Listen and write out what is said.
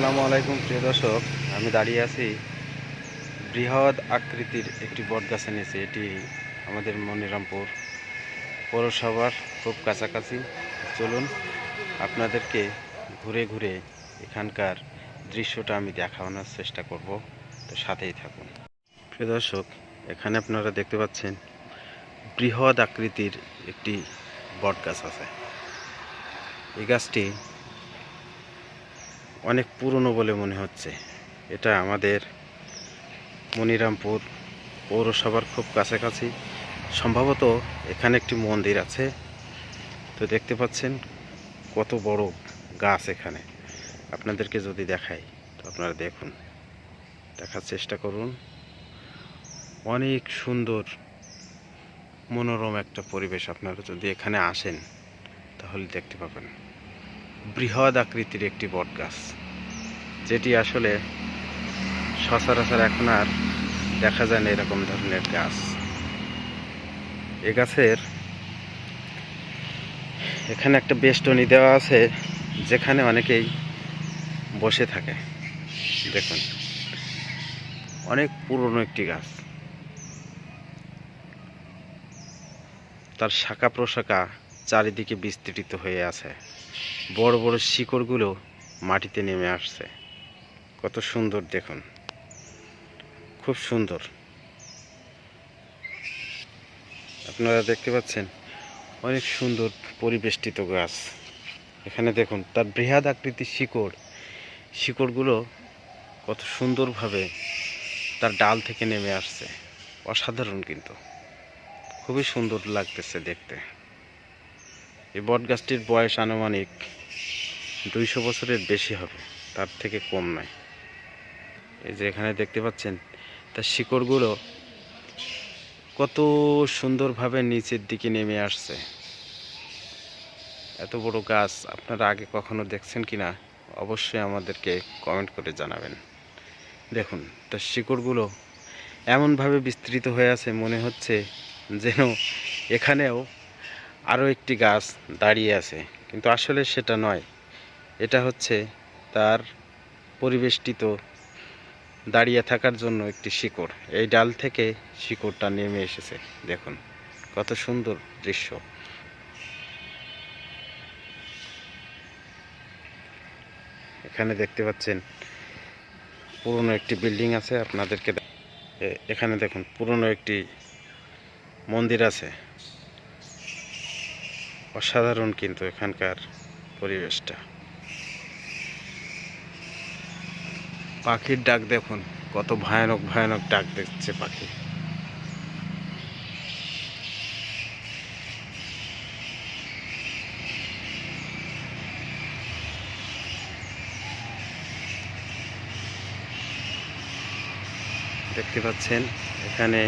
আসসালামু আলাইকুম, প্রিয় দর্শক। আমি দাঁড়িয়ে আছি বৃহৎ আকৃতির একটি বট গাছের নিচে। এটি আমাদের মনিরামপুর পৌরসভার খুব কাছাকাছি। চলুন আপনাদেরকে ঘুরে ঘুরে এখানকার দৃশ্যটা আমি দেখানোর চেষ্টা করব। তো সাথেই থাকুন। প্রিয় দর্শক, এখানে আপনারা দেখতে পাচ্ছেন বৃহৎ আকৃতির একটি বট গাছ আছে। এই গাছটি অনেক পুরনো বলে মনে হচ্ছে। এটা আমাদের মনিরামপুর পৌরসভার খুব কাছাকাছি। সম্ভবত এখানে একটি মন্দির আছে। তো দেখতে পাচ্ছেন কত বড় গাছ এখানে। আপনাদেরকে যদি দেখাই, তো আপনারা দেখুন। দেখার চেষ্টা করুন। অনেক সুন্দর, মনোরম একটা পরিবেশ আপনারা যদি এখানে আসেন, তাহলে দেখতে পাবেন। বৃহৎ আকৃতির একটি বট গাছ যেটি আসলে সচরাচর এখন আর দেখা যায় না এরকম ধরনের গাছ। এ গাছের এখানে একটা বেষ্টনী দেওয়া আছে, যেখানে অনেকেই বসে থাকে। দেখুন, অনেক পুরনো একটি গাছ। তার শাখা প্রশাখা চারিদিকে বিস্তৃত হয়ে আছে। বড় বড় শিকড়গুলো মাটিতে নেমে আসছে। কত সুন্দর দেখুন। খুব সুন্দর। আপনারা দেখতে পাচ্ছেন, অনেক সুন্দর পরিবেষ্টিত গাছ। এখানে দেখুন, তার বৃহৎ আকৃতির শিকড়। শিকড়গুলো কত সুন্দরভাবে তার ডাল থেকে নেমে আসছে। অসাধারণ কিন্তু। খুবই সুন্দর লাগতেছে দেখতে। এই বট গাছটির বয়স আনুমানিক দুইশো বছরের বেশি হবে, তার থেকে কম নয়। এই যে এখানে দেখতে পাচ্ছেন, তার শিকড়গুলো কত সুন্দরভাবে নিচের দিকে নেমে আসছে। এত বড় গাছ আপনারা আগে কখনো দেখছেন কি না অবশ্যই আমাদেরকে কমেন্ট করে জানাবেন। দেখুন, তার শিকড়গুলো এমনভাবে বিস্তৃত হয়ে আছে, মনে হচ্ছে যেন এখানেও আরও একটি গাছ দাঁড়িয়ে আছে, কিন্তু আসলে সেটা নয়। এটা হচ্ছে তার পরিবেষ্টিত দাঁড়িয়ে থাকার জন্য একটি শিকড়। এই ডাল থেকে শিকড়টা নেমে এসেছে, দেখুন কত সুন্দর দৃশ্য। এখানে দেখতে পাচ্ছেন পুরনো একটি বিল্ডিং আছে, আপনাদেরকে এখানে দেখুন পুরনো একটি মন্দির আছে। অসাধারণ কিন্তু এখানকার পরিবেশটা। পাখির ডাক দেখুন, কত ভয়ানক ভয়ানক ডাক দেখছে পাখি। দেখতে পাচ্ছেন, এখানে